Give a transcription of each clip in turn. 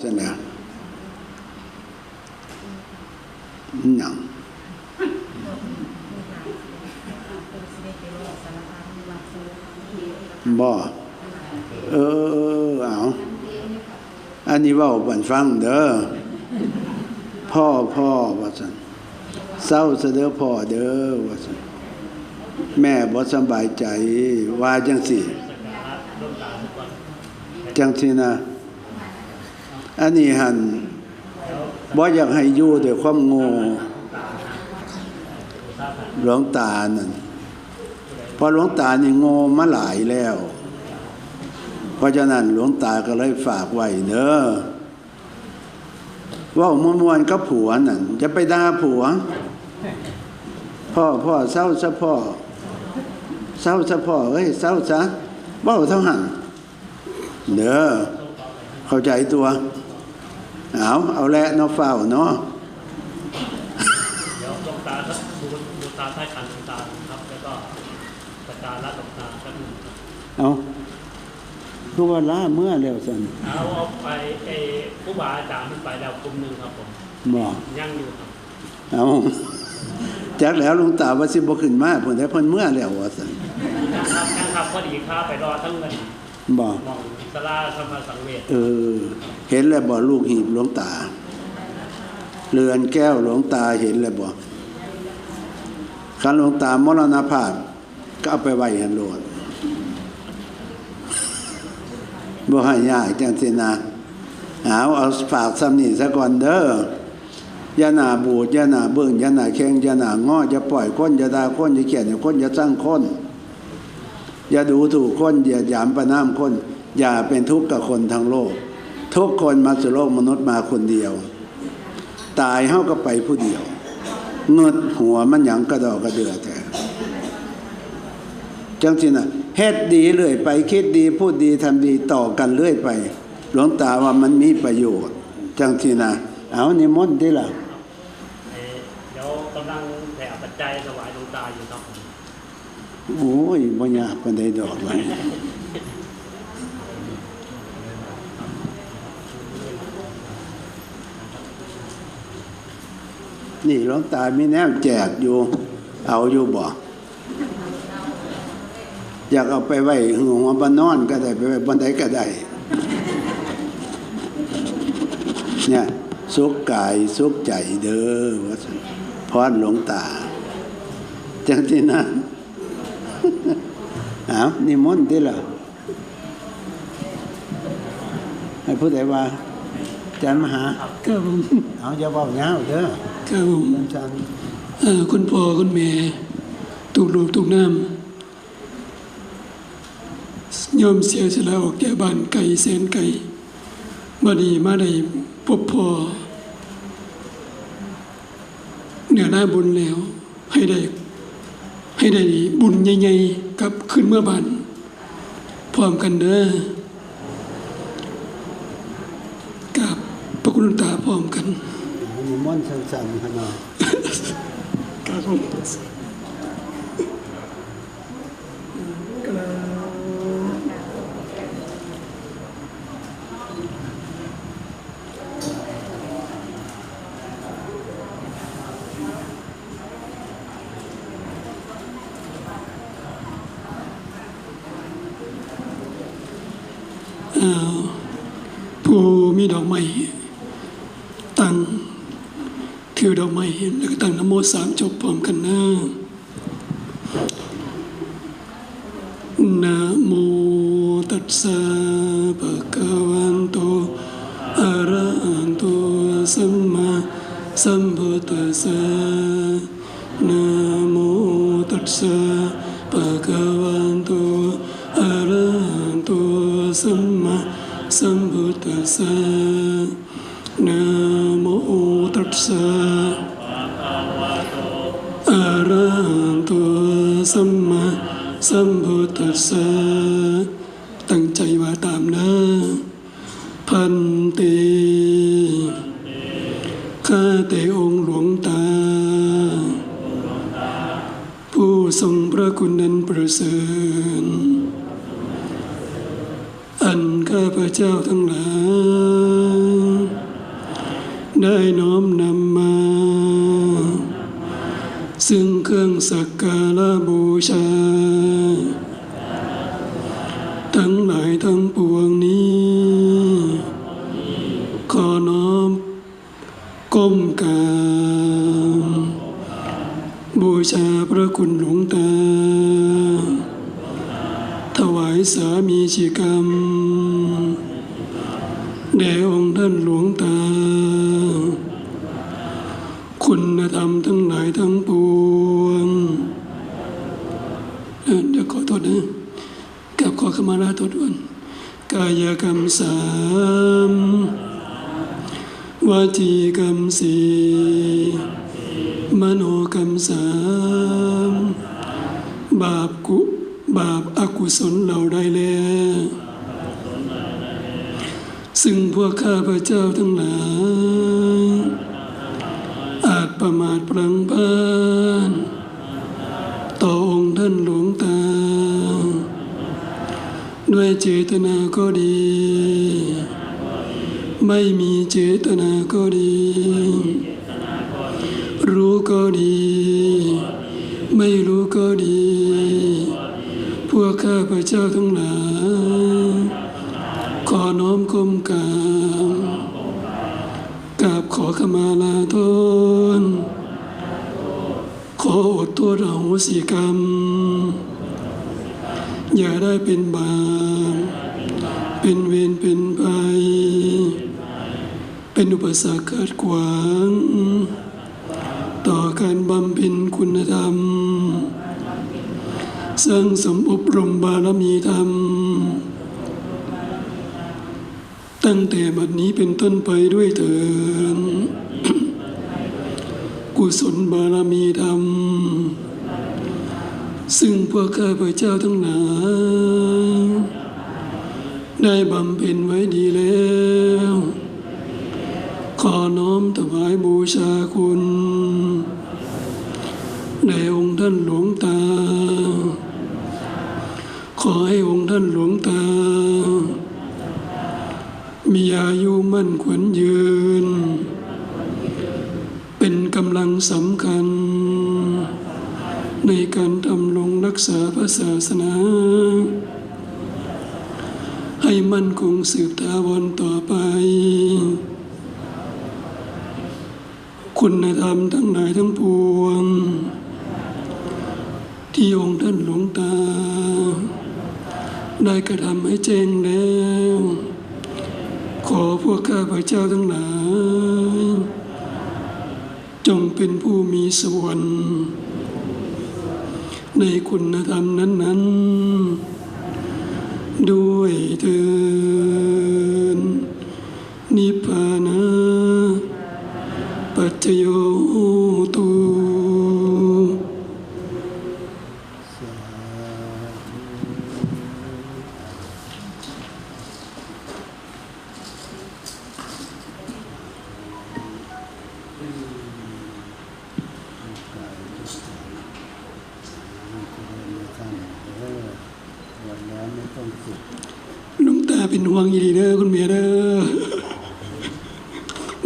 ใช่ไหมหนังบ่เออเอาอันนี้เว่าบันฟังเด้อพ่อพ่อว่าสันเศร้าเสยเด้อพ่อเด้อว่าสันแม่บ่สำบายใจว่าจังสิจังสินะ อันนี้หันบ่อยากให้ยู่ด้วยความโง่หลวงตานั่นพราะหลวงตานี่โง่มาหลายแล้ว เพราะฉะนั้นหลวงตาก็เลยฝากไว้เด้อว่ามมวนๆกับผัวนั่นจะไปด่าผัว พ่อพ่อเศร้าซะพ่อเศร้าซะพ่อเอ้ยเศร้าซะเว้าเท่าหันเด้อเข้าใจตัว เอาเอาแหละเนาะเฝ้าเนาะเดี๋ยวหลวงตาครับดูดูตาใต้คันหลวงตาครับแล้วก็ประการละหลวงตาครับเอาคือว่าล้าเมื่อแล้วสันเอาเอาไปไอ้ผู้บาอาจารย์มันไปแล้วกลุ่มหนึ่งครับผมบอกยังอยู่ครับเอาจากแล้วหลุงตาว่าสิบ่ขึ้นมาเพิ่นได้เพิ่นเมื่อแล้วว่าสันยังครับยังครับพอดีข้าไปรอทั้งเงินบอกมอง สลาธรรมสังเวชเออ เห็นแล้วบ่ลูกหีบหลวงตา เรือนแก้วหลวงตาเห็นแล้วบ่คันหลวงตามรณภาพ ก็เอาไปไว้หันโลดบ่ให้ยากจังซี่นะเอาเอาฝากซ้ำนี่ซะก่อนเด้อย่าหนาบูดย่าหนาเบิ่งย่าหนาแข็งย่าหนาง้อย่าปล่อยคนอย่าดาคนอย่าเขียนอย่าคนอย่าสร้างคนอย่าดูถูกคนอย่าหยามประนามคน อย่าเป็นทุกข์กับคนทั้งโลก ทุกคนมาสู่โลกมนุษย์มาคนเดียว ตายเฮาก็ไปผู้เดียวเงิดหัวมันหยังกระดอกกระเดือแต่จังสินะเฮ็ดดีเรื่อยไปคิดดีพูดดีทำดีต่อกันเรื่อยไป หลวงตาว่ามันมีประโยชน์ จังสินะเอานิมนต์ที่ล่ะเอ่อเดี๋ยวกำลังแผ่ปัจจัยถวายหลวงตาอยู่ครับผมโอ้ยบ่ยากปานใดดอกเลย นี่หลวงตามีแนวแจกอยู่ เอาอยู่บ่อยากเอาไปไว้หัวบานนอนก็ได้ไปไว้บนใดก็ได้เนี่ยสุขกายสุขใจเด้อว่าซั่นพรหลวงตาจังที่นะเอานิมนต์ที่ละให้ผู้ใดว่าอาจารย์มหาครับผมเอาอย่าเบาเงาวเด้อ ครับผมอาจารย์เอ่อคุณพ่อคุณแม่ถูกลูกถูกน้ำยอมเสียสละออกแก่บ้านไก่แสนไก่บัดนี้มาได้พบพ่อเหนือหน้าบุญแล้ว ให้ได้ ให้ได้บุญใหญ่ๆกลับขึ้นเมื่อบ้านพร้อมกันเด้อกับพระคุณหลวงตาพร้อมกัน นิมนสั้นๆให้หน่อยครับผมอ่าผู้มีดอกไม้ตั้ง ถือดอกไม้แล้วก็ตั้งนโมสามจบพร้อมกันหนะนะโมตัสสะภะคะวันโตอะระหะโตสัมมาสัมพุทธัสสะนะโมตัสสะภะคะวันโตอะระหะโตสัมมาสัมพุทธัสสะนะโมตัสสะ สัมพุทธัสสะตั้งใจว่าตามนะพันเตข้าแต่องค์หลวงตา ผู้ทรงพระคุณนั้นประเสริฐอันข้าพระเจ้าทั้งหลาย ได้น้อมนำมา ซึ่งเครื่องสักการะบูชา สามีชิกรรม แด่องค์ท่านหลวงตา คุณธรรมทั้งหลายทั้งปวงเดี๋ยวขอโทษนะกับขอขมาลาโทษด่วนกายกรรมสามวาจีกรรมสี่มโนกรรมสามบาปกุ บาปอากุศลเราได้แล้ว ซึ่งพวกข้าพระเจ้าทั้งหลาย อาจประมาทพลังพาดต่อองค์ท่านหลวงตา ด้วยเจตนาก็ดี ไม่มีเจตนาก็ดี รู้ก็ดี ไม่รู้ก็ดี พวกข้าพระเจ้าทั้งหลายขอน้อมก้มกราบกราบขอขมาลาโทษขออดโทษอโหสิกรรม อย่าได้เป็นบาปเป็นเวรเป็นภัยเป็นอุปสรรคขัดขวาง ต่อการบำเพ็ญคุณธรรม สร้างสมอบรมบารมีธรรม ตั้งแต่บัดนี้เป็นต้นไปด้วยเถิดกุศลบารมีธรรม ซึ่งพวกข้าพเจ้าทั้งหลายได้บำเพ็ญไว้ดีแล้วขอน้อมถวายบูชาคุณ ท่านหลวงตา ขอให้องค์ท่านหลวงตา มีอายุมั่นขวัญยืน เป็นกำลังสำคัญ ในการทำลงรักษาพระศาสนา ให้มั่นคงสืบถาวรต่อไปคุณธรรมทั้งหลายทั้งปวง ที่องค์ท่านหลวงตา ได้กระทำให้แจ้งแล้ว ขอพวกข้าพเจ้าทั้งหลาย จงเป็นผู้มีส่วน ในคุณธรรมนั้นๆ ด้วยเถินนิพพานะปัจโย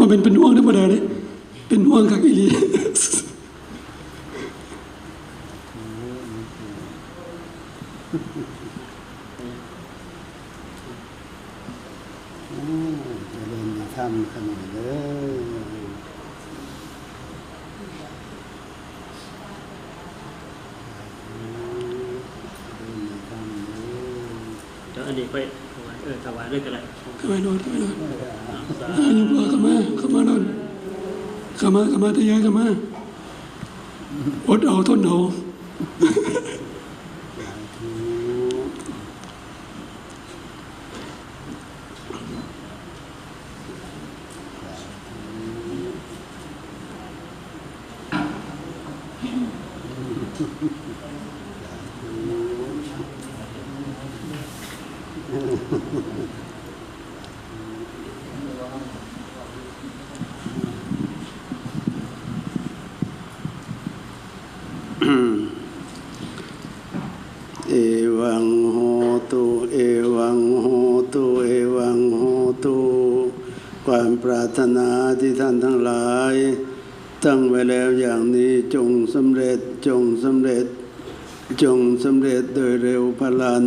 มาเป็นเป็นห่วงธรรมดาเลยเป็นห่วงคักอีหลีอืมเจะเริญในธรรมขนาดเลยเจริญในธรรมเลยเดี๋ยวอันนี้ไปถวายเออถวายด้วยกันเลยทำไมนอนทำไมนอนสาอายุพ่อเข้ามาเข้ามานอน เข้ามาเข้ามาทะยายเข้ามาอดเอาทนเอา เอวังโหตุ เอวังโหตุ เอวังโหตุ ความ ปราร ถนาที่ท่านทั้งหลาย ตั้งไว้แล้วอย่างนี้จงสำเร็จจงสำเร็จ จงสำเร็จโดยเร็วพลัน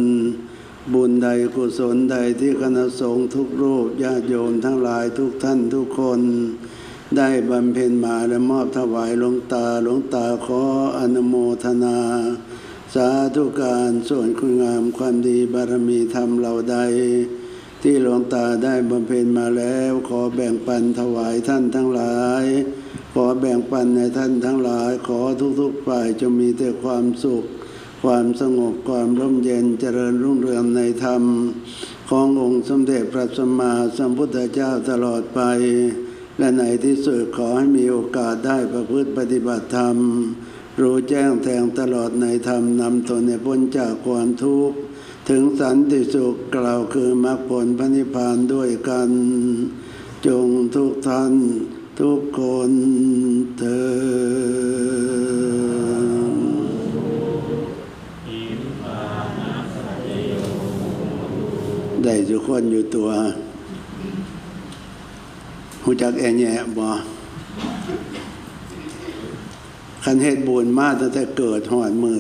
บุญใดกุศลใดที่คณะสงฆ์ทุกรูปญาติโยมทั้งหลายทุกท่านทุกคน ได้บำเพ็ญมาและมอบถวายหลวงตาหลวงตาขออนุโมทนา สาธุการส่วนคุณงามความดีบารมีธรรมเราใด ที่หลวงตาได้บำเพ็ญมาแล้ว ขอแบ่งปันถวายท่านทั้งหลาย ขอแบ่งปันในท่านทั้งหลาย ขอทุกๆฝ่ายจะมีแต่ความสุข ความสงบความร่มเย็นเจริญรุ่งเรืองในธรรม ขององค์สมเด็จพระสัมมาสัมพุทธเจ้าตลอดไป และในที่สุดขอให้มีโอกาสได้ประพฤติปฏิบัติธรรม รู้แจ้งแทงตลอดในธรรมนำตนในพ้นจากความทุกข์ ถึงสันติสุขกล่าวคือมรรคผลพระนิพพานด้วยกัน จงทุกท่านทุกคนเถิดได้ทุกคนอยู่ตัวหูจักแอแย่บ่คันเฮ็ดบุญมาตั้งแต่เกิดหอดมือ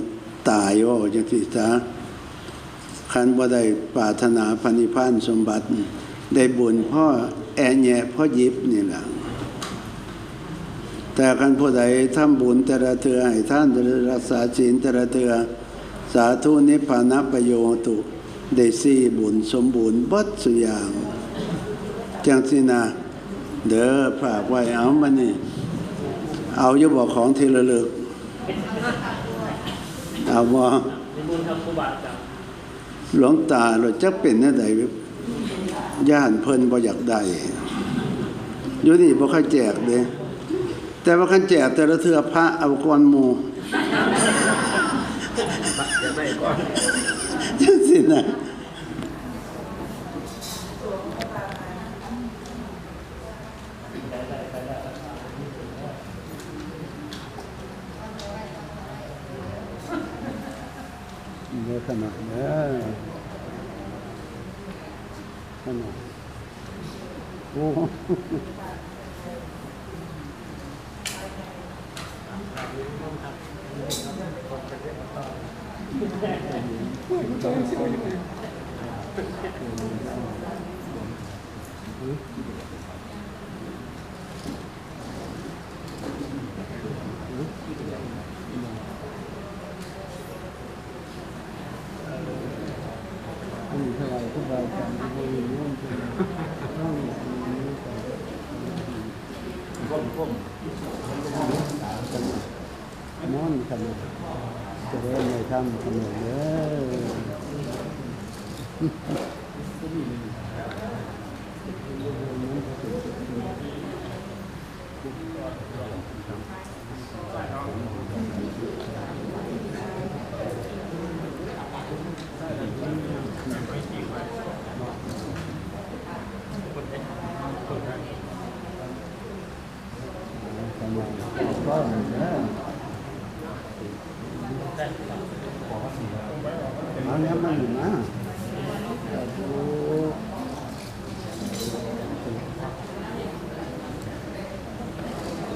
ตายว่าจังสิซะ คันบ่ได้ปรารถนาพระนิพพานสมบัติ ได้บุญพ่อแอแย่พ่อยิบนี่แหละแต่คันผู้ใดทำบุญแต่ละเถือให้ท่านแต่ละรักษาศีลแต่ละเถือสาธุนิพพานัประโยชน์ตุได้สี่บุญสมบูรณ์บัดสุอย่างจังสินะเด้อฝากไว้เอามานี่ เอาอยู่บอกของทีละลึก เอาบ่นิมนต์ครับครูบาอาจารย์ หลวงตาเราจะเป็นนั่นใดย่านเพิ่นบ่อยากได้อยู่นี่บ่ค่อยแจกเลยแต่ว่าขันแจกแต่ละเทือพระเอาก่อนหมู่จะไม่ก่อนจังสินะเดี๋ยว ขนาดเด้อขนาดโอ้ มีเท่าไหร่ก็ได้กั นไม่มีร่วมกันนอนกันจะได้ไม่ทำกันเลยกันเลย ก็เหมือนเดิมเอาเนี้ยมันอยู่นะ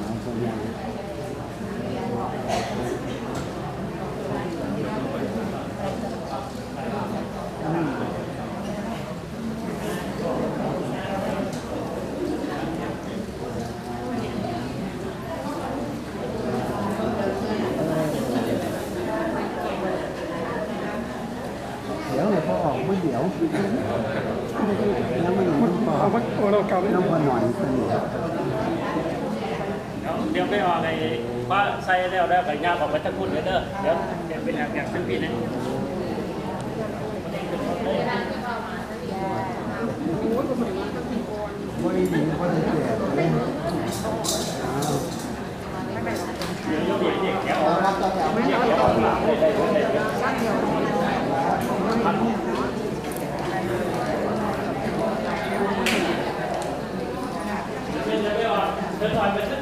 เอาคนอย่าง เดี๋ยวเลยพอออกไม่เดี๋ยวยังไม่มันพอ เอาไว้เอาเราเก่าไว้ น้ำพอหน่อยสนิท เดี๋ยวไม่ออกไอ้ ว่าใส่แล้วแล้วก็ย่างออกไปตะกุนเด้อเดี๋ยวเดี๋ยวเป็นอย่างอย่างทั้งพี่นะไม่ดีก็จะแกเลยเดี๋ยวไม่เดี๋ยวต่อยไปสักก่อนเดี๋ยวจะแย่กันเดี๋ยวต่อยต่อยกันก่อนเอออะไรกันทุกท่านคนไทยก่อนเออเออเอาไป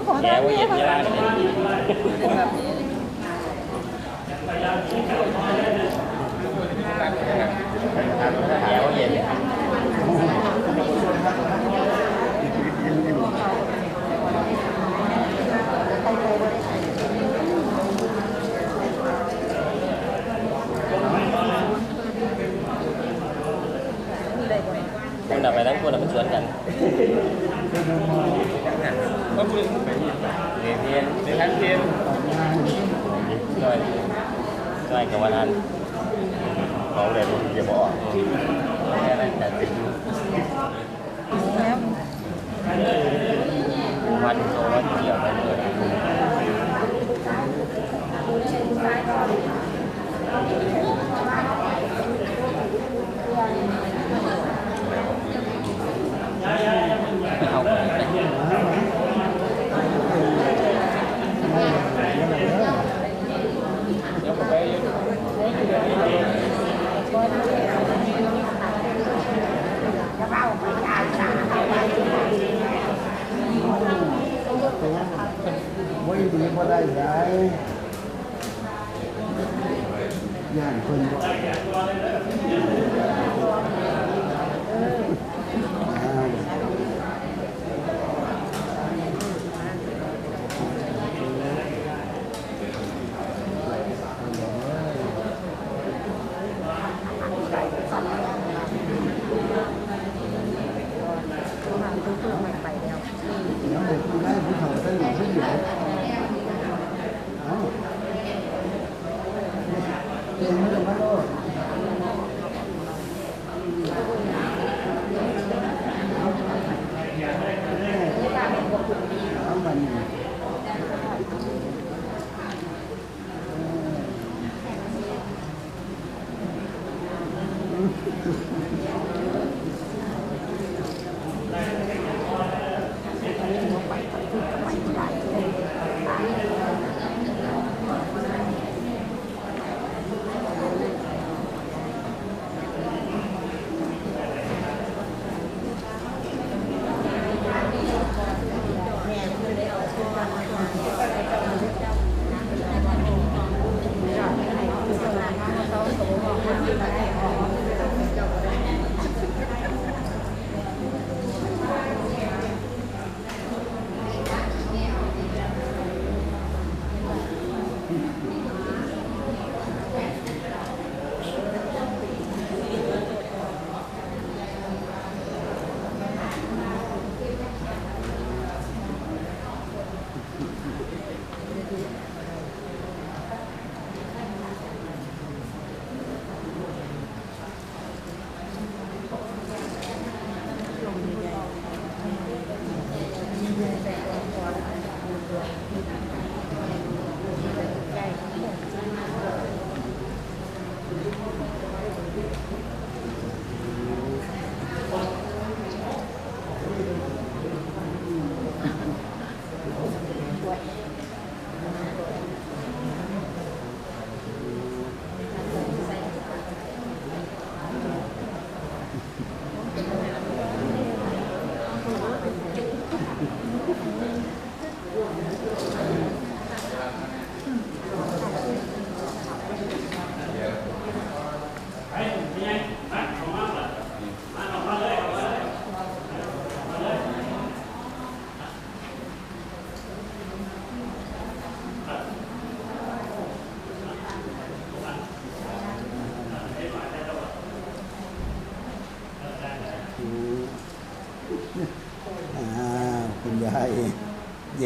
ช่วงเพื่อนเขาก็แล้วด้วยไปแก๊สหนาเดี๋ยวเดี๋ยวโอ้ยขอแล้ว่าไหยียแกว่าเย็นไปทั้งคนเราไปชวนกัน ก็พูดไปเรียนเรียนเรียนทั้งเรียนช่วยช่วยกับวันนั้นเขาเลยรู้จะบอกแค่นั้นแต่ติดวันโตวันเกี่ยวกันเลย นี้ก็ได้ย้ายย่านคนก็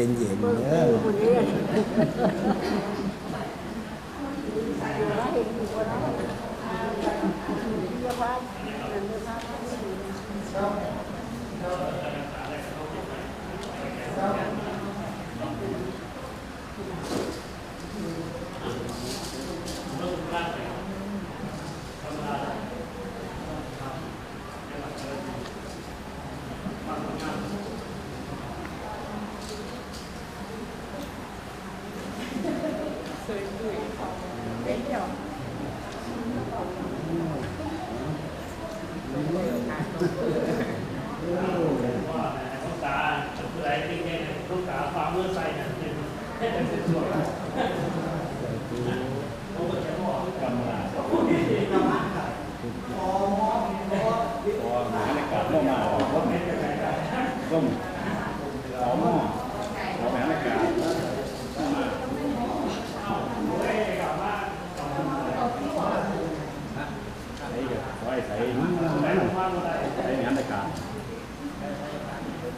เย็นเย็นๆเด้อ เเด็กเดียว ลูกตาอะไรจริงๆลูกตาความมือใส่เนี่ยให้เป็นส่วน น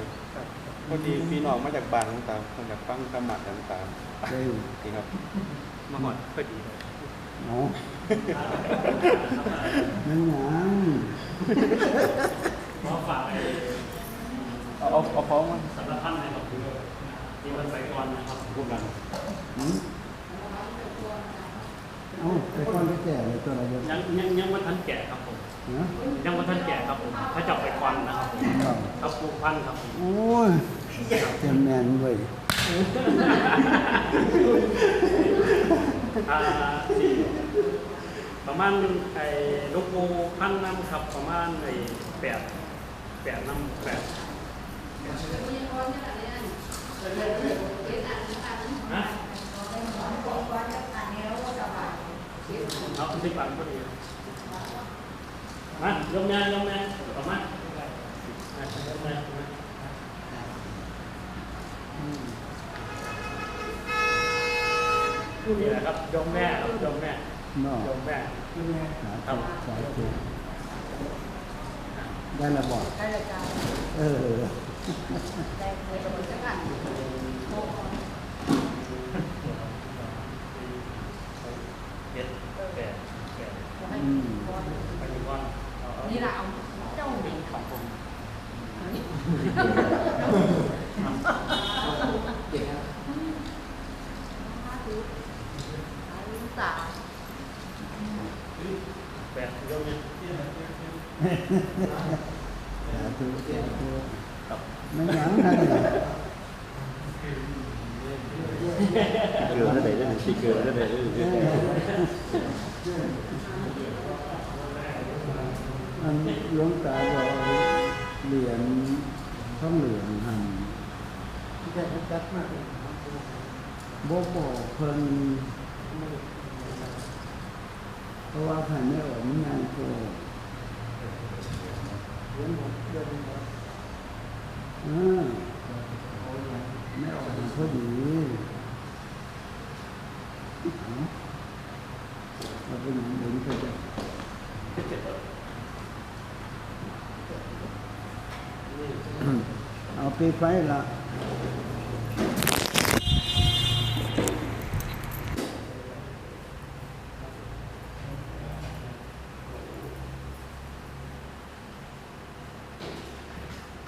อาเอาของมาเถอะลอยไปพอดีพี่น้องมาจากบ้านต่างๆมาจากฟังกำมัดต่างเอ้ยๆนี่ครับ มาหอดพอดีเอาไม่หยังขอฝากเอาเอาเอาของมาสารพันนะครับที่มันไปก่อนนะครับพวกนั้นหืมเอาไปก้อนไปแก่เลยตัวอะไรเยอะยังยังยังว่าท่านแก่ครับผมนะยังว่าท่านแก่ครับผมถ้าจับไปก่อนนะครับผมครับครับปลูกพันธุ์ครับผมโอ้ย เต็มแมนเว้ยอ่าสี่ประมาณไอ้ลูกปูพันน้ำครับประมาณไอ้แปดแปดน้ำแปดฮะเอาสิบปันพอดีมายกแม่ยกแม่ออกมาอะยกแม่ นี่แหละครับยกแม่ครับยกแม่เนาะยกแม่สาธุสาธุได้ระบอกได้เลยจ้าเออได้เลยกระบวนการเจ็ดแปดแปดอืมไปถึงวันเอาเอานี่แหละเอาเจ้าหนึ่งของผมสาม แปดยกเนี่ย สาธุสาธุไม่หยังนั่นแหละ เกลือได้เลยที่เกลือได้เลย อัน หลวงตาบอกเหรียญท่องเหรียญหันแค่จัดมากบ่บอกเพิ่นเพราะว่าผ่านไม่ออกไม่นานโกอ่าไม่ออกพอดีเอาเป็นอย่างอื่นก็จะ เอาไปไฟละ